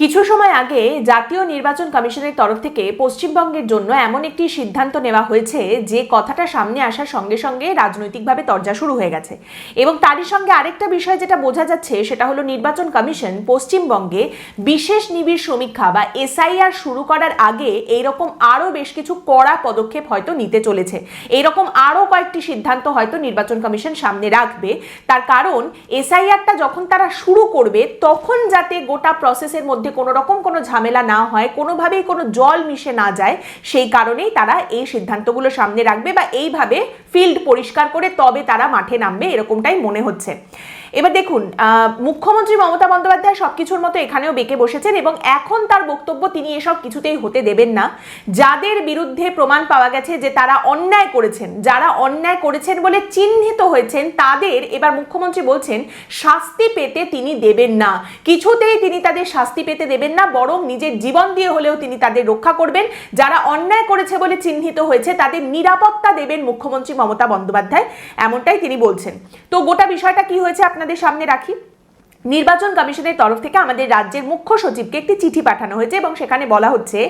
কিছু সময় আগে জাতীয় নির্বাচন কমিশনের তরফ থেকে পশ্চিমবঙ্গের জন্য এমন একটি সিদ্ধান্ত নেওয়া হয়েছে, যে কথাটা সামনে আসার সঙ্গে সঙ্গে রাজনৈতিকভাবে তরজা শুরু হয়ে গেছে। এবং তারই সঙ্গে আরেকটা বিষয় যেটা বোঝা যাচ্ছে, সেটা হলো নির্বাচন কমিশন পশ্চিমবঙ্গে বিশেষ নিবিড় সমীক্ষা বা এসআইআর শুরু করার আগে এইরকম আরও বেশ কিছু কড়া পদক্ষেপ হয়তো নিতে চলেছে। এইরকম আরও কয়েকটি সিদ্ধান্ত হয়তো নির্বাচন কমিশন সামনে রাখবে। তার কারণ, এসআইআরটা যখন তারা শুরু করবে, তখন যাতে গোটা প্রসেসের মধ্যে কোনো রকম কোনো ঝামেলা না হয়, কোনোভাবেই কোনো জল মিশে না যায়, সেই কারণেই তারা এই সিদ্ধান্তগুলো সামনে রাখবে বা এইভাবে ফিল্ড পরিষ্কার করে তবে তারা মাঠে নামবে এরকমটাই মনে হচ্ছে। এবার দেখুন মুখ্যমন্ত্রী মমতা বন্দ্যোপাধ্যায় সবকিছুর মতো এখানেও বেঁকে বসেছেন এবং এখন তার বক্তব্য তিনি এসব কিছুতেই হতে দেবেন না। যাদের বিরুদ্ধে প্রমাণ পাওয়া গেছে যে তারা অন্যায় করেছেন, যারা অন্যায় করেছেন বলে চিহ্নিত হয়েছেন, তাদের এবার মুখ্যমন্ত্রী বলছেন, শাস্তি পেতে তিনি দেবেন না। কিছুতেই তিনি তাদের শাস্তি পেতে দেবেন না, বরং নিজের জীবন দিয়ে হলেও তিনি তাদের রক্ষা করবেন। যারা অন্যায় করেছে বলে চিহ্নিত হয়েছে, তাদের নিরাপত্তা দেবেন মুখ্যমন্ত্রী মমতা বন্দ্যোপাধ্যায়, এমনটাই তিনি বলছেন। তো গোটা বিষয়টা কি হয়েছে আপনাদের সামনে রাখি। নির্বাচন কমিশনের তরফ থেকে আমাদের রাজ্যের মুখ্য সচিবকে একটি চিঠি পাঠানো হয়েছে এবং সেখানে বলা হচ্ছে,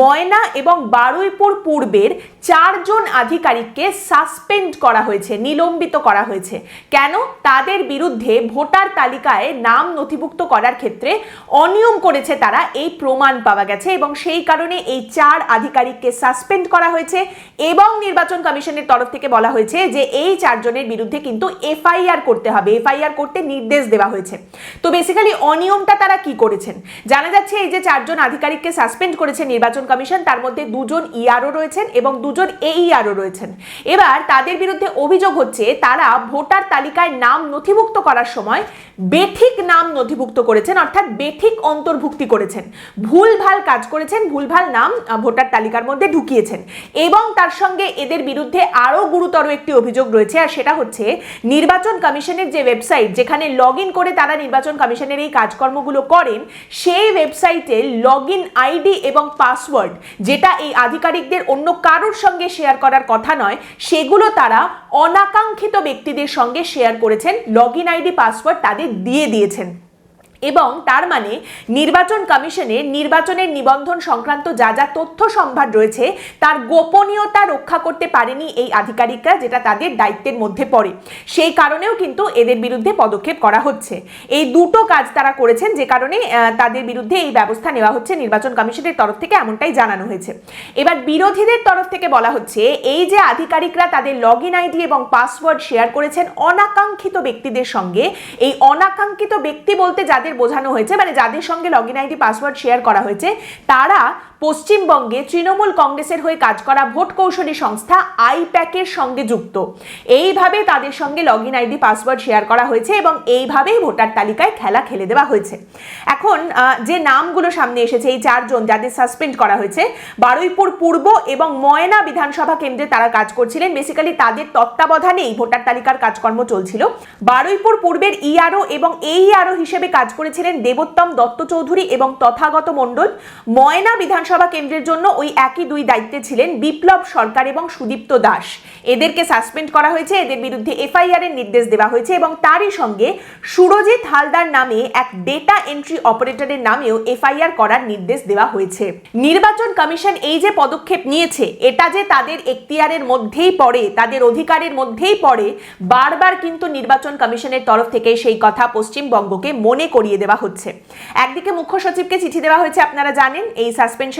ময়না এবং বারুইপুর পূর্বের চারজন আধিকারিককে সাসপেন্ড করা হয়েছে, নিলম্বিত করা হয়েছে। কেন? তাদের বিরুদ্ধে ভোটার তালিকায় নাম নথিভুক্ত করার ক্ষেত্রে অনিয়ম করেছে তারা, এই প্রমাণ পাওয়া গেছে এবং সেই কারণে এই চার আধিকারিককে সাসপেন্ড করা হয়েছে এবং নির্বাচন কমিশনের তরফ থেকে বলা হয়েছে যে এই চারজনের বিরুদ্ধে কিন্তু এফআইআর করতে হবে। এফআইআর করতে নির্দেশ দেওয়া হয়েছে। তো বেসিক্যালি অনিয়মটা তারা কি করেছেন? জানা যাচ্ছে এই যে চারজন আধিকারিককে সাসপেন্ড করেছে নির্বাচন কমিশন, তার মধ্যে দুজন ইআরও রয়েছেন এবং দুজন এইআরও রয়েছেন। এবার তাদের বিরুদ্ধে অভিযোগ হচ্ছে, তারা ভোটার তালিকায় নাম নথিভুক্ত করার সময় বেঠিক নাম নথিভুক্ত করেছেন, অর্থাৎ বেঠিক অন্তর্ভুক্তি করেছেন। ভুলভাল কাজ করেছেন, ভুলভাল নাম ভোটার তালিকার মধ্যে ঢুকিয়েছেন। এবং তার সঙ্গে এদের বিরুদ্ধে আরও গুরুতর একটি অভিযোগ রয়েছে, আর সেটা হচ্ছে নির্বাচন কমিশনের যে ওয়েবসাইট যেখানে লগ করে তারা নির্বাচন কমিশনের এই কাজকর্মগুলো করেন, সেই ওয়েবসাইটে লগ ইন আইডি এবং পাসওয়ার্ড যেটা এই আধিকারিকদের অন্য কারোর সঙ্গে শেয়ার করার কথা নয়, সেগুলো তারা অনাকাঙ্ক্ষিত ব্যক্তিদের সঙ্গে শেয়ার করেছেন লগ ইন আইডি পাসওয়ার্ড তাদের দিয়ে দিয়েছেন। এবং তার মানে নির্বাচন কমিশনের নির্বাচনের নিবন্ধন সংক্রান্ত যা যা তথ্য সম্ভার রয়েছে, তার গোপনীয়তা রক্ষা করতে পারেনি এই আধিকারিকরা যেটা তাদের দায়িত্বের মধ্যে পড়ে। সেই কারণেও কিন্তু এদের বিরুদ্ধে পদক্ষেপ করা হচ্ছে। এই দুটো কাজ তারা করেছেন, যে কারণে তাদের বিরুদ্ধে এই ব্যবস্থা নেওয়া হচ্ছে নির্বাচন কমিশনের তরফ থেকে এমনটাই জানানো হয়েছে। এবার বিরোধীদের তরফ থেকে বলা হচ্ছে, এই যে আধিকারিকরা তাদের লগ ইন আইডি এবং পাসওয়ার্ড শেয়ার করেছেন অনাকাঙ্ক্ষিত ব্যক্তিদের সঙ্গে, এই অনাকাঙ্ক্ষিত ব্যক্তি বলতে যাদের বোঝানো হয়েছে মানে যাদের সঙ্গে log in ID password share করা হয়েছে তারা পশ্চিমবঙ্গে তৃণমূল কংগ্রেসের হয়ে কাজ করা ভোট কৌশলী সংস্থা আইপ্যাকের সঙ্গে যুক্ত। এইভাবে তাদের সঙ্গে log in ID password share করা হয়েছে এবং এইভাবেই ভোটার তালিকায় খেলা খেলে দেওয়া হয়েছে। এখন যে নামগুলো সামনে এসেছে, এই চারজন যাদের সাসপেন্ড করা হয়েছে, বারুইপুর পূর্ব এবং ময়না বিধানসভা কেন্দ্রে তারা কাজ করছিলেন। বেসিক্যালি তাদের তত্ত্বাবধানেই ভোটার তালিকার কাজকর্ম চলছিল। বারুইপুর পূর্বের ইআরও এবং এইআরও হিসেবে কাজ করেছিলেন দেবোত্তম দত্ত চৌধুরী এবং তথাগত মণ্ডল। ময়না বিধানসভা কেন্দ্রের জন্য ওই একই দুই দায়িত্বে ছিলেন বিপ্লব সরকার এবং সুদীপ্ত দাস। এদেরকে সাসপেন্ড করা হয়েছে, এদের বিরুদ্ধে এফআইআর এর নির্দেশ দেওয়া হয়েছে এবং তারই সঙ্গে সুরজিৎ হালদার নামে এক ডেটা এন্ট্রি অপারেটরের নামেও এফআইআর করার নির্দেশ দেওয়া হয়েছে। নির্বাচন কমিশন এই যে পদক্ষেপ নিয়েছে, এটা যে তাদের এখতিয়ারের মধ্যেই পড়ে, তাদের অধিকারের মধ্যেই পড়ে, বারবার কিন্তু নির্বাচন কমিশনের তরফ থেকে সেই কথা পশ্চিমবঙ্গকে মনে করিয়ে দেওয়া হচ্ছে। একদিকে মুখ্য সচিবকে চিঠি দেওয়া হয়েছে, আপনারা জানেন, এই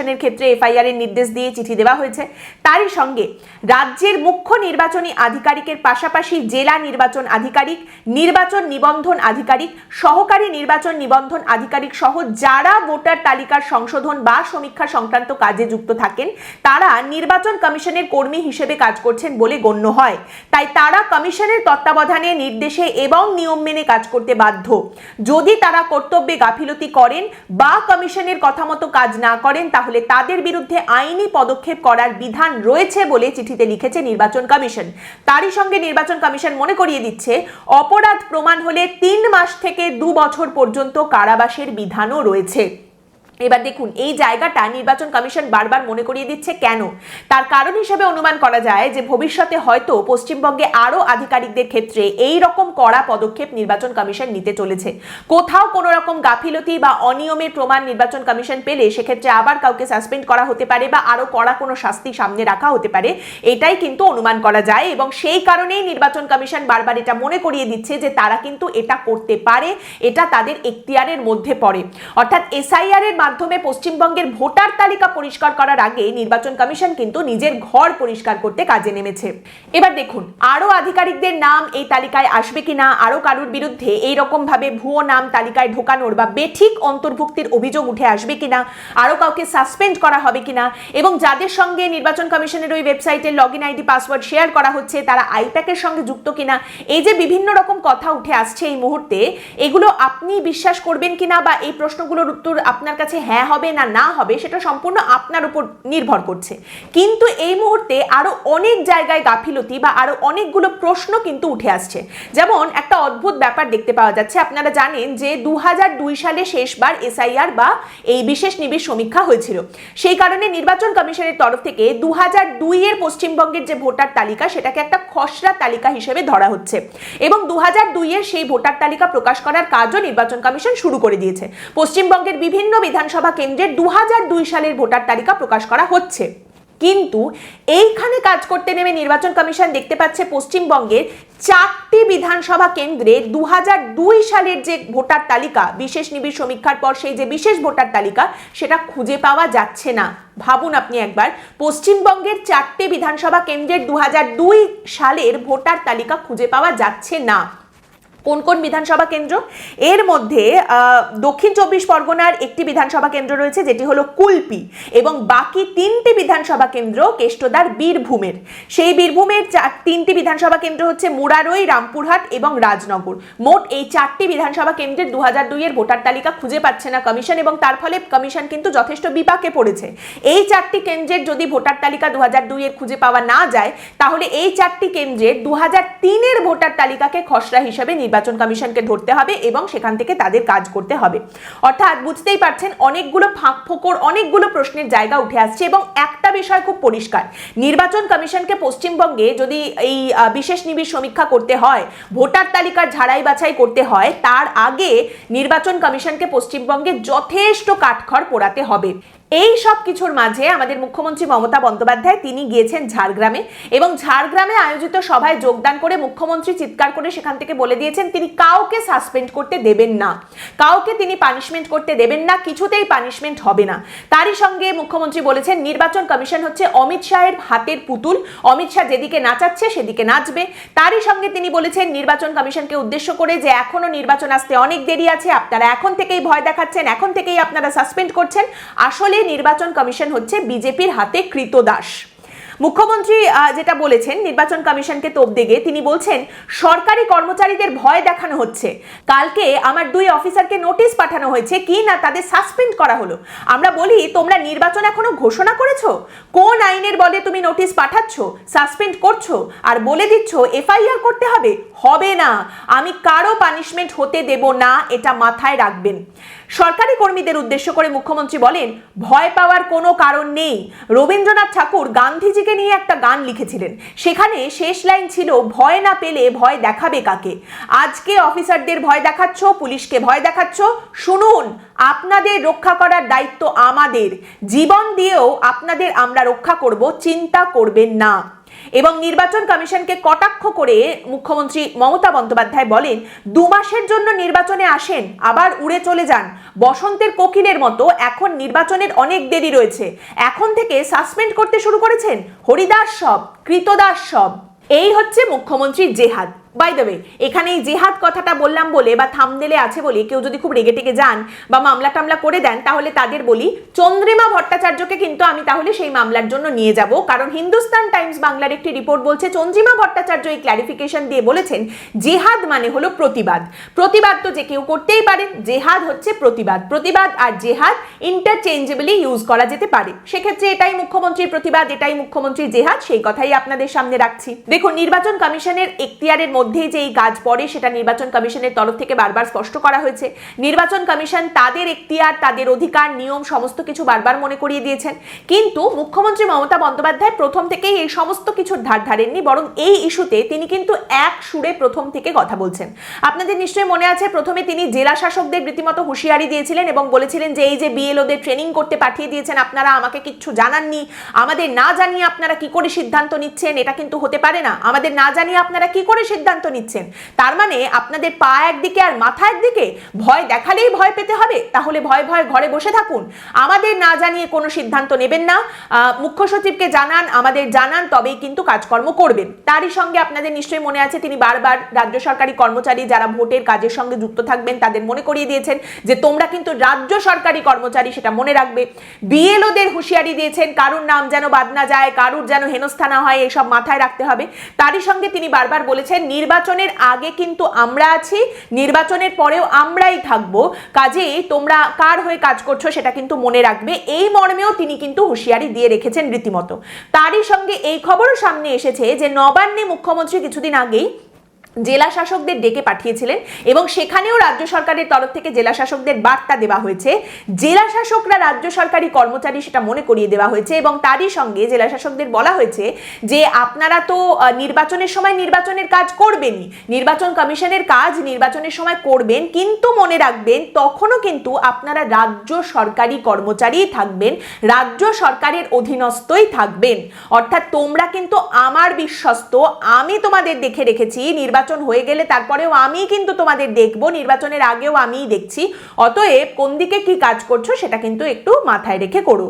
সাসপেনশনের ক্ষেত্রে এফআইআর এর নির্দেশ দিয়ে চিঠি দেওয়া হয়েছে। তারই সঙ্গে রাজ্যের মুখ্য নির্বাচনী আধিকারিকের পাশাপাশি জেলা নির্বাচন আধিকারিক, নির্বাচন নিবন্ধন আধিকারিক, সহকারী নির্বাচন নিবন্ধন আধিকারিক সহ যারা ভোটার তালিকার সংশোধন বা সমীক্ষা সংক্রান্ত কাজে যুক্ত থাকেন, তারা নির্বাচন কমিশনের কর্মী হিসেবে কাজ করছেন বলে গণ্য হয়। তাই তারা কমিশনের তত্ত্বাবধানে নির্দেশে এবং নিয়ম মেনে কাজ করতে বাধ্য। যদি তারা কর্তব্যে গাফিলতি করেন বা কমিশনের কথা মতো কাজ না করেন, তাহলে তাদের বিরুদ্ধে আইনি পদক্ষেপ করার বিধান রয়েছে বলে চিঠিতে লিখেছে নির্বাচন কমিশন। তারই সঙ্গে নির্বাচন কমিশন মনে করিয়ে দিচ্ছে, অপরাধ প্রমাণ হলে তিন মাস থেকে দু বছর পর্যন্ত কারাবাসের বিধানও রয়েছে। এবার দেখুন, এই জায়গাটা নির্বাচন কমিশন বারবার মনে করিয়ে দিচ্ছে কেন? তার কারণ হিসেবে অনুমান করা যায় যে ভবিষ্যতে হয়তো পশ্চিমবঙ্গে আরও আধিকারিকদের ক্ষেত্রে এই রকম কড়া পদক্ষেপ নির্বাচন কমিশন নিতে চলেছে। কোথাও কোনো রকম গাফিলতি বা অনিয়মের প্রমাণ নির্বাচন কমিশন পেলে সেক্ষেত্রে আবার কাউকে সাসপেন্ড করা হতে পারে বা আরও কড়া কোনো শাস্তি সামনে রাখা হতে পারে, এটাই কিন্তু অনুমান করা যায় এবং সেই কারণেই নির্বাচন কমিশন বারবার এটা মনে করিয়ে দিচ্ছে যে তারা কিন্তু এটা করতে পারে, এটা তাদের এখতিয়ারের মধ্যে পড়ে। অর্থাৎ এসআইআর এর মাধ্যমে পশ্চিমবঙ্গের ভোটার তালিকা পরিষ্কার করার আগে নির্বাচন কমিশন কিন্তু নিজের ঘর পরিষ্কার করতে কাজে নেমেছে। এবার দেখুন আরও আধিকারিকদের নাম এই তালিকায় আসবে কিনা আরও কারুর বিরুদ্ধে এই রকম ভাবে ভুয়ো নাম তালিকায় ঢোকানোর বা বেঠিক অন্তর্ভুক্তির অভিযোগ উঠে আসবে কিনা আরও কাউকে সাসপেন্ড করা হবে কিনা এবং যাদের সঙ্গে নির্বাচন কমিশনের ওই ওয়েবসাইটের log in ID, password share করা হচ্ছে, তারা আইপ্যাকের সঙ্গে যুক্ত কিনা, এই যে বিভিন্ন রকম কথা উঠে আসছে এই মুহূর্তে, এগুলো আপনি বিশ্বাস করবেন কিনা বা এই প্রশ্নগুলোর উত্তর আপনার কাছে হ্যাঁ হবে না না হবে, সেটা সম্পূর্ণ আপনার উপর নির্ভর করছে। কিন্তু এই মুহূর্তে আরও অনেক জায়গায় গাফিলতি বা আরও অনেকগুলো প্রশ্ন কিন্তু উঠে আসছে। যেমন একটা অদ্ভুত ব্যাপার দেখতে পাওয়া যাচ্ছে, আপনারা জানেন যে দু সালে শেষবার এসআইআর বা এই বিশেষ নিবিড় সমীক্ষা হয়েছিল। সেই কারণে নির্বাচন কমিশনের তরফ থেকে দু হাজার দুই এর পশ্চিমবঙ্গের যে ভোটার তালিকা, সেটাকে একটা খসড়া তালিকা হিসেবে ধরা হচ্ছে। এবং দু হাজার দুই এর সেই ভোটার তালিকা প্রকাশ করার কাজও নির্বাচন কমিশন শুরু করে দিয়েছে। পশ্চিমবঙ্গের বিভিন্ন বিধানসভা কেন্দ্রের দু সালের ভোটার তালিকা প্রকাশ করা হচ্ছে। কিন্তু এইখানে কাজ করতে নেমে নির্বাচন কমিশন দেখতে পাচ্ছে পশ্চিমবঙ্গের চারটি বিধানসভা কেন্দ্রে দুহাজার দুই সালের যে ভোটার তালিকা, বিশেষ নিবিড় সমীক্ষার পর সেই যে বিশেষ ভোটার তালিকা, সেটা খুঁজে পাওয়া যাচ্ছে না। ভাবুন আপনি একবার, পশ্চিমবঙ্গের চারটে বিধানসভা কেন্দ্রের দু হাজার দুই সালের ভোটার তালিকা খুঁজে পাওয়া যাচ্ছে না। কোন কোন বিধানসভা কেন্দ্র? এর মধ্যে দক্ষিণ চব্বিশ পরগনার একটি বিধানসভা কেন্দ্র রয়েছে, যেটি হলো কুলপি এবং বাকি তিনটি বিধানসভা কেন্দ্র কেষ্টদার বীরভূমের। সেই বীরভূমের চার- তিনটি বিধানসভা কেন্দ্র হচ্ছে মুরারই, রামপুরহাট এবং রাজনগর। মোট এই চারটি বিধানসভা কেন্দ্রের দু হাজার দুইয়ের ভোটার তালিকা খুঁজে পাচ্ছে না কমিশন এবং তার ফলে কমিশন কিন্তু যথেষ্ট বিপাকে পড়েছে। এই চারটি কেন্দ্রের যদি ভোটার তালিকা দু হাজার দুইয়ের খুঁজে পাওয়া না যায়, তাহলে এই চারটি কেন্দ্রের দু হাজার তিনের ভোটার তালিকাকে খসড়া হিসেবে নির্বাচন কমিশনকে ধরতে হবে এবং সেখান থেকে তাদের কাজ করতে হবে। অর্থাৎ বুঝতেই পারছেন, অনেকগুলো ফাঁক ফোকর অনেকগুলো প্রশ্নের জায়গা উঠে আসছে এবং একটা বিষয় খুব পরিষ্কার। নির্বাচন কমিশনকে পশ্চিমবঙ্গে যদি এই বিশেষ নিবিড় সমীক্ষা করতে হয়, ভোটার তালিকার ঝাড়াই বাছাই করতে হয়, তার আগে নির্বাচন কমিশনকে পশ্চিমবঙ্গে যথেষ্ট কাঠখড় পোড়াতে হবে। এই সব কিছুর মাঝে আমাদের মুখ্যমন্ত্রী মমতা বন্দ্যোপাধ্যায়, তিনি গিয়েছেন ঝাড়গ্রামে এবং ঝাড়গ্রামে আয়োজিত সভায় যোগদান করে মুখ্যমন্ত্রী চিৎকার করে সেখান থেকে বলে দিয়েছেন, তিনি কাউকে সাসপেন্ড করতে দেবেন না। কাউকে তিনি পানিশমেন্ট করতে দেবেন না, কিছুতেই পানিশমেন্ট হবে না। তারই সঙ্গে মুখ্যমন্ত্রী বলেছেন, নির্বাচন কমিশন হচ্ছে অমিত শাহের হাতের পুতুল। অমিত শাহ যেদিকে নাচাচ্ছে, সেদিকে নাচবে। তারই সঙ্গে তিনি বলেছেন, নির্বাচন কমিশনকে উদ্দেশ্য করে যে এখনও নির্বাচন আসতে অনেক দেরি আছে, আপনারা এখন থেকেই ভয় দেখাচ্ছেন, এখন থেকেই আপনারা সাসপেন্ড করছেন। আসলে নির্বাচন কমিশন হচ্ছে বিজেপির হাতে কৃতদাস মুখ্যমন্ত্রী যেটা বলেছেন, নির্বাচন কমিশনকে তোপ দেগে, তিনি বলছেন, সরকারি কর্মচারীদের ভয় দেখানো হচ্ছে। কালকে আমার দুই অফিসারকে নোটিশ পাঠানো হয়েছে, কি না তাদের সাসপেন্ড করা হলো। আমরা বলি, তোমরা নির্বাচন এখনও ঘোষণা করেছ? কোন আইনের বলে তুমি নোটিশ পাঠাচ্ছ, সাসপেন্ড করছ? আর বলে দিচ্ছ, এফআইআর করতে হবে? হবে না। আমি কারও পানিশমেন্ট হতে দেব না, এটা মাথায় রাখবেন। সরকারি কর্মীদের উদ্দেশ্য করে মুখ্যমন্ত্রী বলেন, ভয় পাওয়ার কোনো কারণ নেই। রবীন্দ্রনাথ ঠাকুর গান্ধীজিকে নিয়ে একটা গান লিখেছিলেন। সেখানে শেষ লাইন ছিল, ভয় না পেলে ভয় দেখাবে কাকে? আজকে অফিসারদের ভয় দেখাচ্ছ, পুলিশকে ভয় দেখাচ্ছ। শুনুন, আপনাদের রক্ষা করার দায়িত্ব আমাদের। জীবন দিয়েও আপনাদের আমরা রক্ষা করব, চিন্তা করবেন না। এবং নির্বাচন কমিশনকে কটাক্ষ করে মুখ্যমন্ত্রী মমতা বন্দ্যোপাধ্যায় বলেন, দু মাসের জন্য নির্বাচনে আসেন, আবার উড়ে চলে যান। বসন্তের কোকিলের মতো এখন নির্বাচনের অনেক দেরি রয়েছে। এখন থেকে সাসপেন্ড করতে শুরু করেছেন? হরিদাস সব, কৃতদাস সব। এই হচ্ছে মুখ্যমন্ত্রীর জেহাদ। বাই ওয়ে এখানে এই জেহাদ কথাটা বললাম বলে বা থামদেলে আছে বলে কেউ যদি খুব রেগে টেগে যান বা মামলা টামলা করে দেন, তাহলে তাদের বলি চন্দ্রিমা ভট্টাচার্যকে কিন্তু আমি তাহলে সেই মামলার জন্য নিয়ে যাব। কারণ হিন্দুস্তান টাইমস বাংলার একটি রিপোর্ট বলছে, চন্দ্রিমা ভট্টাচার্য এই ক্ল্যারিফিকেশন দিয়ে বলেছেন, জেহাদ মানে হলো প্রতিবাদ। প্রতিবাদ তো যে কেউ করতেই পারেন জেহাদ হচ্ছে প্রতিবাদ। প্রতিবাদ আর জেহাদ ইন্টারচেঞ্জেবলি ইউজ করা যেতে পারে। সেক্ষেত্রে এটাই মুখ্যমন্ত্রীর প্রতিবাদ, এটাই মুখ্যমন্ত্রীর জেহাদ, সেই কথাই আপনাদের সামনে রাখছি। দেখুন, নির্বাচন কমিশনের এখতিয়ারের মধ্যেই যে এই কাজ পড়ে সেটা নির্বাচন কমিশনের তরফ থেকে বারবার স্পষ্ট করা হয়েছে। নির্বাচন কমিশন তাদের এখতিয়ার, তাদের অধিকার, নিয়ম সমস্ত কিছু বারবার মনে করিয়ে দিয়েছেন। কিন্তু মুখ্যমন্ত্রী মমতা বন্দ্যোপাধ্যায় প্রথম থেকেই এই সমস্ত কিছুর ধার ধারেননি, বরং এই ইস্যুতে তিনি কিন্তু এক সুরে প্রথম থেকে কথা বলছেন। আপনাদের নিশ্চয়ই মনে আছে, প্রথমে তিনি জেলা শাসকদের রীতিমতো হুঁশিয়ারি দিয়েছিলেন এবং বলেছিলেন যে এই যে বিএলওদের ট্রেনিং করতে পাঠিয়ে দিয়েছেন, আপনারা আমাকে কিচ্ছু জানাননি। আমাদের না জানিয়ে আপনারা কি করে সিদ্ধান্ত নিচ্ছেন, এটা কিন্তু হতে পারে না। আমাদের না জানিয়ে আপনারা কি করে সিদ্ধান্ত নিচ্ছেন। তার মানে আপনাদের পা একদিকে আর মাথা একদিকে, ভয় দেখালেই ভয় পেতে হবে, তাহলে ভয় ভয় ঘরে বসে থাকুন। আমাদের না জানিয়ে কোনো সিদ্ধান্ত নেবেন না। মুখ্য সচিবকে জানান, আমাদের জানান, তবেই কিন্তু কাজকর্ম করবেন। তারই সঙ্গে আপনাদের নিশ্চয়ই মনে আছে, তিনি বারবার রাজ্য সরকারি কর্মচারী যারা ভোটের কাজের সঙ্গে যুক্ত থাকবেন, তাদের মনে করিয়ে দিয়েছেন যে তোমরা কিন্তু রাজ্য সরকারি কর্মচারী, সেটা মনে রাখবে। বিএলওদের হুঁশিয়ারি দিয়েছেন, কারুর নাম যেন বাদ না যায়, কারুর যেন হেনস্থা না হয়, এসব মাথায় রাখতে হবে। তারই সঙ্গে তিনি বারবার বলেছেন নির্বাচনের আগে কিন্তু আমরা আছি, নির্বাচনের পরেও আমরাই থাকব। কাজেই তোমরা কার হয়ে কাজ করছ সেটা কিন্তু মনে রাখবে। এই মর্মেও তিনি কিন্তু হুঁশিয়ারি দিয়ে রেখেছেন রীতিমতো। তারই সঙ্গে এই খবরও সামনে এসেছে যে নবান্নে মুখ্যমন্ত্রী কিছুদিন আগেই জেলা শাসকদের ডেকে পাঠিয়েছিলেন এবং সেখানেও রাজ্য সরকারের তরফ থেকে জেলা শাসকদের বার্তা দেওয়া হয়েছে। জেলা শাসকরা রাজ্য সরকারি কর্মচারী সেটা মনে করিয়ে দেওয়া হয়েছে এবং তারই সঙ্গে জেলা শাসকদের বলা হয়েছে যে আপনারা তো নির্বাচনের সময় নির্বাচনের কাজ করবেনই নির্বাচন কমিশনের কাজ নির্বাচনের সময় করবেন, কিন্তু মনে রাখবেন তখনও কিন্তু আপনারা রাজ্য সরকারি কর্মচারী থাকবেন, রাজ্য সরকারের অধীনস্থই থাকবেন। অর্থাৎ তোমরা কিন্তু আমার বিশ্বস্ত, আমি তোমাদের দেখে রেখেছি নির্বাচন হয়ে গেলে তারপরেও আমি কিন্তু তোমাদের দেখব, নির্বাচনের আগেও আমিই দেখছি। অতএব কোন দিকে কি কাজ করছ সেটা কিন্তু একটু মাথায় রেখে করো।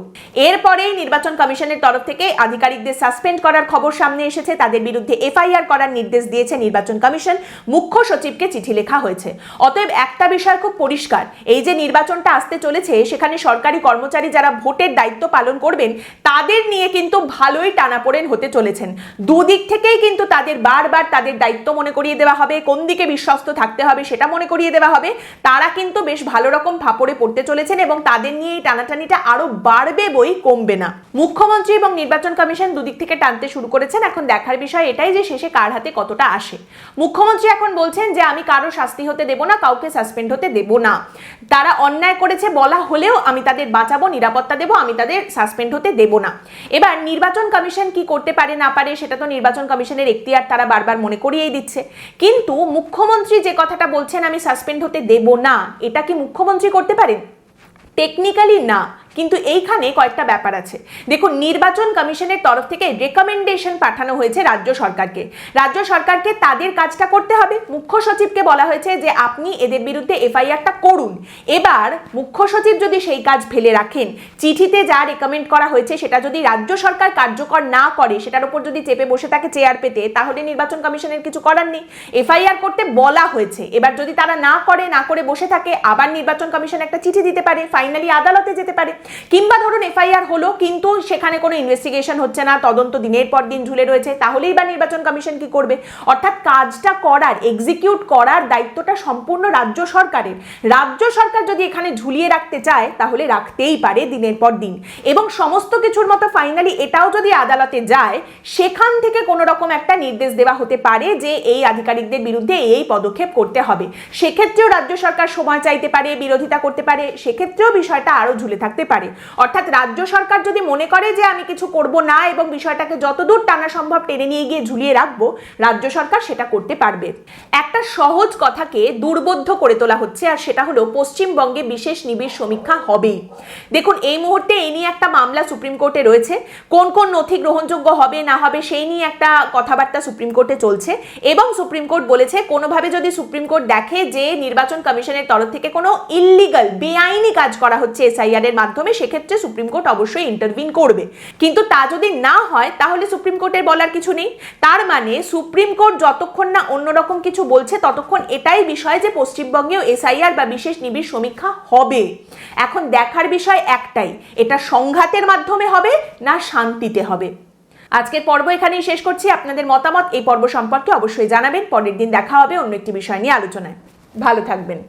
এরপরেই নির্বাচন কমিশনের তরফ থেকে আধিকারিকদের সাসপেন্ড করার খবর সামনে এসেছে। তাদের বিরুদ্ধে এফআইআর করার নির্দেশ দিয়েছে নির্বাচন কমিশন। মুখ্য সচিবকে চিঠি লেখা হয়েছে। অতএব একটা বিষয় খুব পরিষ্কার, এই যে নির্বাচনটা আসতে চলেছে, সেখানে সরকারি কর্মচারী যারা ভোটের দায়িত্ব পালন করবেন, তাদের নিয়ে কিন্তু ভালোই টানাপোড়েন হতে চলেছেন। দুদিক থেকেই কিন্তু তাদের বারবার তাদের দায়িত্ব মনে করিয়ে দেওয়া হবে, কোন দিকে বিশ্বস্ত থাকতে হবে সেটা মনে করিয়ে দেওয়া হবে। তারা কিন্তু বেশ ভালো রকম ফাপড়ে পড়তে চলেছেন এবং তাদের নিয়ে এই টানাটানিটা আরও বাড়বে বই কমবে না। মুখ্যমন্ত্রী এবং নির্বাচন কমিশন দুদিক থেকে টানতে শুরু করেছেন। এখন দেখার বিষয় এটাই যে শেষে কার হাতে কতটা আসে। মুখ্যমন্ত্রী এখন বলছেন যে, আমি কারও শাস্তি হতে দেব না, কাউকে সাসপেন্ড হতে দেব না। তারা অন্যায় করেছে বলা হলেও, আমি তাদের বাঁচাবো, নিরাপত্তা দেব, আমি তাদের সাসপেন্ড হতে দেব না। এবার নির্বাচন কমিশন কি করতে পারে না পারে, সেটা তো নির্বাচন কমিশনের এখতিয়ার তারা বারবার মনে করিয়েই দিচ্ছে। কিন্তু মুখ্যমন্ত্রী যে কথাটা বলছেন, আমি সাসপেন্ড হতে দেব না। এটা কি মুখ্যমন্ত্রী করতে পারেন? টেকনিক্যালি না। কিন্তু এইখানে কয়েকটা ব্যাপার আছে। দেখুন, নির্বাচন কমিশনের তরফ থেকে রেকমেন্ডেশন পাঠানো হয়েছে রাজ্য সরকারকে। রাজ্য সরকারকে তাদের কাজটা করতে হবে। মুখ্য সচিবকে বলা হয়েছে যে, আপনি এদের বিরুদ্ধে এফআইআরটা করুন। এবার মুখ্য সচিব যদি সেই কাজ ফেলে রাখেন, চিঠিতে যা রেকমেন্ড করা হয়েছে সেটা যদি রাজ্য সরকার কার্যকর না করে, সেটার উপর যদি চেপে বসে থাকে চেয়ার পেতে, তাহলে নির্বাচন কমিশনের কিছু করার নেই। এফআইআর করতে বলা হয়েছে। এবার যদি তারা না করে না করে বসে থাকে, আবার নির্বাচন কমিশন একটা চিঠি দিতে পারে ফাইনালি আদালতে যেতে পারে। কিংবা ধরুন এফআইআর হলো, কিন্তু সেখানে কোনো ইনভেস্টিগেশন হচ্ছে না, তদন্ত দিনের পর দিন ঝুলে রয়েছে, তাহলেই বা নির্বাচন কমিশন কি করবে? অর্থাৎ কাজটা করার এক্সিকিউট করার দায়িত্বটা সম্পূর্ণ রাজ্য সরকারের। রাজ্য সরকার যদি এখানে ঝুলিয়ে রাখতে চায়, তাহলে রাখতেই পারে দিনের পর দিন। এবং সমস্ত কিছুর মতো ফাইনালি এটাও যদি আদালতে যায়, সেখান থেকে কোনো রকম একটা নির্দেশ দেওয়া হতে পারে যে এই আধিকারিকদের বিরুদ্ধে এই পদক্ষেপ করতে হবে। সেক্ষেত্রেও রাজ্য সরকার সময় চাইতে পারে, বিরোধিতা করতে পারে, সেক্ষেত্রেও বিষয়টা আরও ঝুলে থাকতে পারে। অর্থাৎ রাজ্য সরকার যদি মনে করে যে আমি কিছু করব না এবং বিষয়টাকে যতদূর টানা সম্ভব টেনে নিয়ে গিয়ে ঝুলিয়ে রাখব, রাজ্য সরকার সেটা করতে পারবে। একটা সহজ কথাকে দুর্বোধ্য করে তোলা হচ্ছে আর সেটা হলো পশ্চিমবঙ্গে বিশেষ নিবিড় সমীক্ষা হবেই। দেখুন, এই মুহূর্তে এই নিয়ে একটা মামলা সুপ্রিম কোর্টে রয়েছে। কোন কোন নথি গ্রহণযোগ্য হবে, না হবে, সেই নিয়ে একটা কথাবার্তা সুপ্রিম কোর্টে চলছে এবং সুপ্রিম কোর্ট বলেছে কোনোভাবে যদি সুপ্রিম কোর্ট দেখে যে নির্বাচন কমিশনের তরফ থেকে কোনো ইল্লিগাল, বেআইনি কাজ করা হচ্ছে এসআইআর এর মাধ্যমে সেক্ষেত্রে সুপ্রিম কোর্ট অবশ্যই ইন্টারভিন করবে। কিন্তু তা যদি না হয়, তাহলে সুপ্রিম কোর্টের বলার কিছু নেই। তার মানে সুপ্রিম কোর্ট যতক্ষণ না অন্যরকম কিছু বলছে, ততক্ষণ এটাই বিষয় যে পশ্চিমবঙ্গেও এসআইআর বা বিশেষ নিবিড় সমীক্ষা হবে। এখন দেখার বিষয় একটাই, এটা সংঘাতের মাধ্যমে হবে না শান্তিতে হবে? আজকের পর্ব এখানেই শেষ করছি। আপনাদের মতামত এই পর্ব সম্পর্কে অবশ্যই জানাবেন। পরের দিন দেখা হবে অন্য একটি বিষয় নিয়ে আলোচনায়। ভালো থাকবেন।